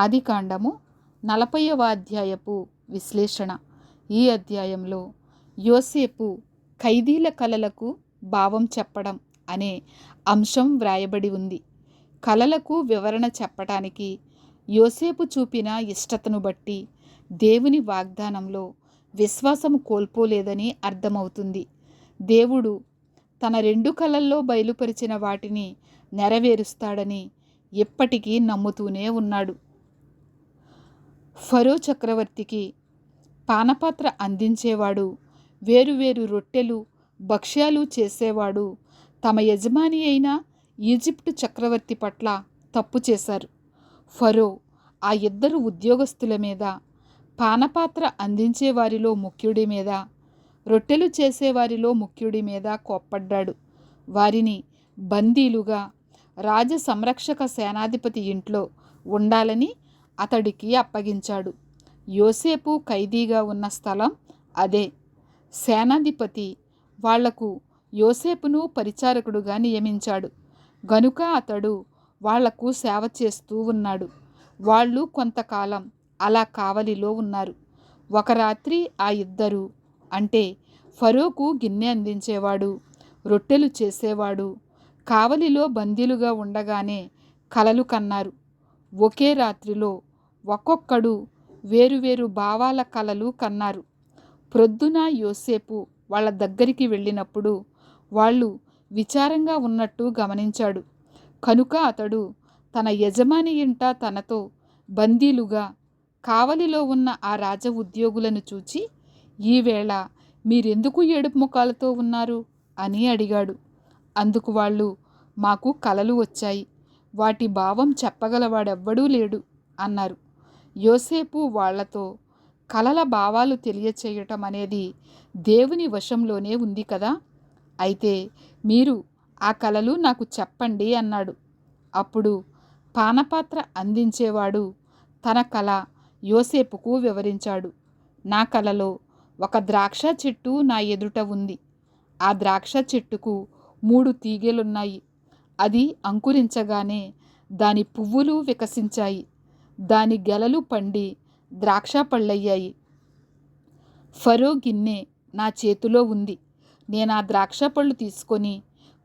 ఆదికాండము నలభైవ అధ్యాయపు విశ్లేషణ. ఈ అధ్యాయంలో యోసేపు ఖైదీల కలలకు భావం చెప్పడం అనే అంశం వ్రాయబడి ఉంది. కలలకు వివరణ చెప్పటానికి యోసేపు చూపిన ఇష్టతను బట్టి దేవుని వాగ్దానంలో విశ్వాసం కోల్పోలేదని అర్థమవుతుంది. దేవుడు తన రెండు కళల్లో బయలుపరిచిన వాటిని నెరవేరుస్తాడని ఎప్పటికీ నమ్ముతూనే ఉన్నాడు. ఫరో చక్రవర్తికి పానపాత్ర అందించేవాడు వేరువేరు రొట్టెలు భక్ష్యాలు చేసేవాడు. తమ యజమాని అయిన ఈజిప్టు చక్రవర్తి పట్ల తప్పు చేశారు. ఫరో ఆ ఇద్దరు ఉద్యోగస్తుల మీద పానపాత్ర అందించేవారిలో ముఖ్యుడి మీద రొట్టెలు చేసేవారిలో ముఖ్యుడి మీద కోప్పడ్డాడు. వారిని బందీలుగా రాజ సంరక్షక సేనాధిపతి ఇంట్లో ఉండాలని అతడికి అప్పగించాడు. యోసేపు ఖైదీగా ఉన్న స్థలం అదే. సేనాధిపతి వాళ్ళకు యోసేపును పరిచారకుడుగా నియమించాడు. గనుక అతడు వాళ్ళకు సేవ చేస్తూ ఉన్నాడు. వాళ్ళు కొంతకాలం అలా కావలిలో ఉన్నారు. ఒక రాత్రి ఆ ఇద్దరు అంటే ఫరోకు గిన్నె అందించేవాడు రొట్టెలు చేసేవాడు కావలిలో బందీలుగా ఉండగానే కలలు కన్నారు. ఒకే రాత్రిలో ఒక్కొక్కడు వేరువేరు భావాల కలలు కన్నారు. ప్రొద్దున యోసేపు వాళ్ళ దగ్గరికి వెళ్ళినప్పుడు వాళ్ళు విచారంగా ఉన్నట్టు గమనించాడు. కనుక అతడు తన యజమాని ఇంట తనతో బందీలుగా కావలిలో ఉన్న ఆ రాజ ఉద్యోగులను చూచి ఈవేళ మీరెందుకు ఏడుపు ముఖాలతో ఉన్నారు? అని అడిగాడు. అందుకు వాళ్ళు మాకు కలలు వచ్చాయి. వాటి భావం చెప్పగలవాడెవ్వడూ లేడు అన్నారు. యోసేపు వాళ్ళతో కలల భావాలు తెలియచేయటం అనేది దేవుని వశంలోనే ఉంది కదా? అయితే మీరు ఆ కలలు నాకు చెప్పండి అన్నాడు. అప్పుడు పానపాత్ర అందించేవాడు తన కళ యోసేపుకు వివరించాడు. నా కలలో ఒక ద్రాక్ష చెట్టు నా ఎదుట ఉంది. ఆ ద్రాక్ష చెట్టుకు మూడు తీగెలున్నాయి. అది అంకురించగానే దాని పువ్వులు వికసించాయి. దాని గెలలు పండి ద్రాక్ష పళ్ళయ్యాయి. ఫరో గిన్నె నా చేతిలో ఉంది. నేను ఆ ద్రాక్ష పళ్ళు తీసుకొని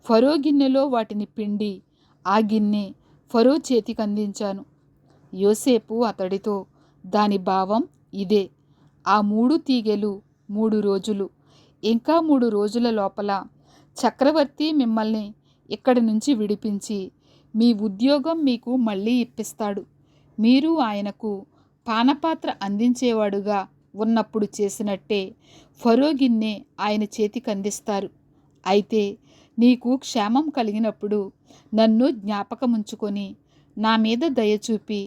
ఫరో గిన్నెలో వాటిని పిండి ఆ గిన్నె ఫరో చేతికి అందించాను. యోసేపు అతడితో దాని భావం ఇదే. ఆ మూడు తీగెలు మూడు రోజులు. ఇంకా మూడు రోజుల లోపల చక్రవర్తి మిమ్మల్ని ఇక్కడి నుంచి విడిపించి మీ ఉద్యోగం మీకు మళ్ళీ ఇప్పిస్తాడు. మీరు ఆయనకు పానపాత్ర అందించేవాడుగా ఉన్నప్పుడు చేసినట్టే ఫరో గిన్నె ఆయన చేతికి అందిస్తారు. అయితే నీకు క్షేమం కలిగినప్పుడు నన్ను జ్ఞాపకముంచుకొని నా మీద దయచూపి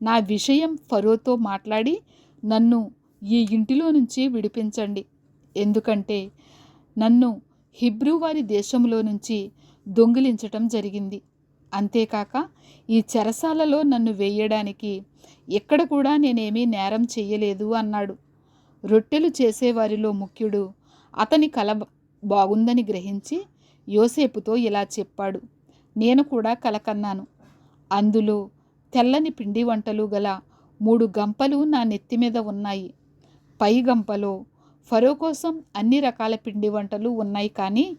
నా విషయం ఫరోతో మాట్లాడి నన్ను ఈ ఇంటిలో నుంచి విడిపించండి. ఎందుకంటే నన్ను హిబ్రూ వారి దేశంలో నుంచి దొంగిలించటం జరిగింది. అంతేకాక ఈ చెరసాలలో నన్ను వేయడానికి ఎక్కడ కూడా నేనేమీ నేరం చెయ్యలేదు అన్నాడు. రొట్టెలు చేసేవారిలో ముఖ్యుడు అతని కల బాగుందని గ్రహించి యోసేపుతో ఇలా చెప్పాడు. నేను కూడా కలకన్నాను. అందులో తెల్లని పిండి వంటలు గల మూడు గంపలు నా నెత్తి మీద ఉన్నాయి. పై గంపలో ఫరో కోసం అన్ని రకాల పిండి వంటలు ఉన్నాయి కానీ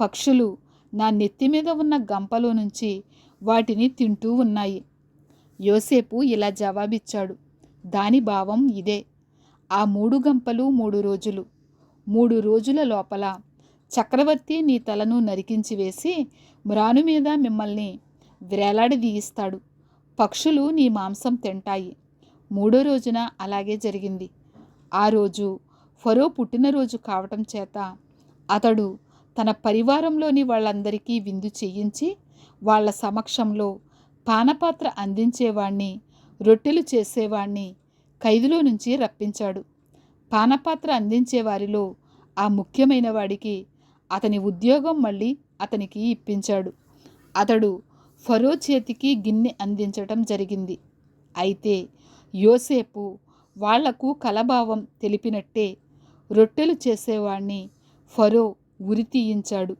పక్షులు నా నెత్తి మీద ఉన్న గంపలో నుంచి వాటిని తింటూ ఉన్నాయి. యోసేపు ఇలా జవాబిచ్చాడు. దాని భావం ఇదే. ఆ మూడు గంపలు మూడు రోజులు. మూడు రోజుల లోపల చక్రవర్తి నీ తలను నరికించి వేసి మ్రాను మీద మిమ్మల్ని వేలాడదీయిస్తాడు. పక్షులు నీ మాంసం తింటాయి. మూడో రోజున అలాగే జరిగింది. ఆ రోజు ఫరో పుట్టినరోజు కావటం చేత అతడు తన పరివారంలోని వాళ్ళందరికీ విందు చేయించి వాళ్ళ సమక్షంలో పానపాత్ర అందించేవాణ్ణి రొట్టెలు చేసేవాణ్ణి ఖైదులో నుంచి రప్పించాడు. పానపాత్ర అందించేవారిలో ఆ ముఖ్యమైన వాడికి అతని ఉద్యోగం మళ్ళీ అతనికి ఇప్పించాడు. అతడు ఫరో చేతికి గిన్నె అందించటం జరిగింది. అయితే యోసేపు వాళ్ళకు కలభావం తెలిపినట్టే రొట్టెలు చేసేవాణ్ణి ఫరో ఉరి తీయించాడు.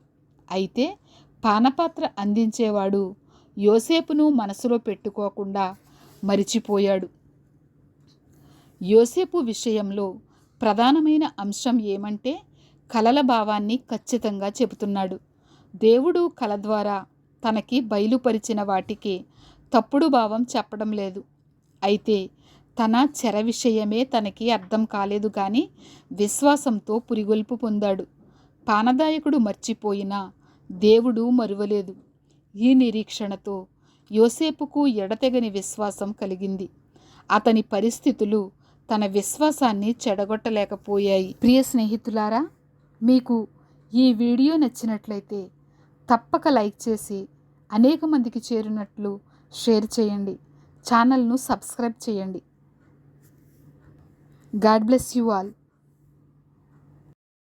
అయితే పానపాత్ర అందించేవాడు యోసేపును మనసులో పెట్టుకోకుండా మరిచిపోయాడు. యోసేపు విషయంలో ప్రధానమైన అంశం ఏమంటే కలల భావాన్ని ఖచ్చితంగా చెబుతున్నాడు. దేవుడు కల ద్వారా తనకి బయలుపరిచిన వాటికి తప్పుడు భావం చెప్పడం లేదు. అయితే తన చెర విషయమే తనకి అర్థం కాలేదు కానీ విశ్వాసంతో పురిగొల్పు పొందాడు. పానదాయకుడు మర్చిపోయినా దేవుడు మరువలేదు. ఈ నిరీక్షణతో యోసేపుకు ఎడతెగని విశ్వాసం కలిగింది. అతని పరిస్థితులు తన విశ్వాసాన్ని చెడగొట్టలేకపోయాయి. ప్రియ స్నేహితులారా మీకు ఈ వీడియో నచ్చినట్లయితే తప్పక లైక్ చేసి అనేక మందికి చేరినట్లు షేర్ చేయండి. ఛానల్ను సబ్స్క్రైబ్ చేయండి. God bless you all.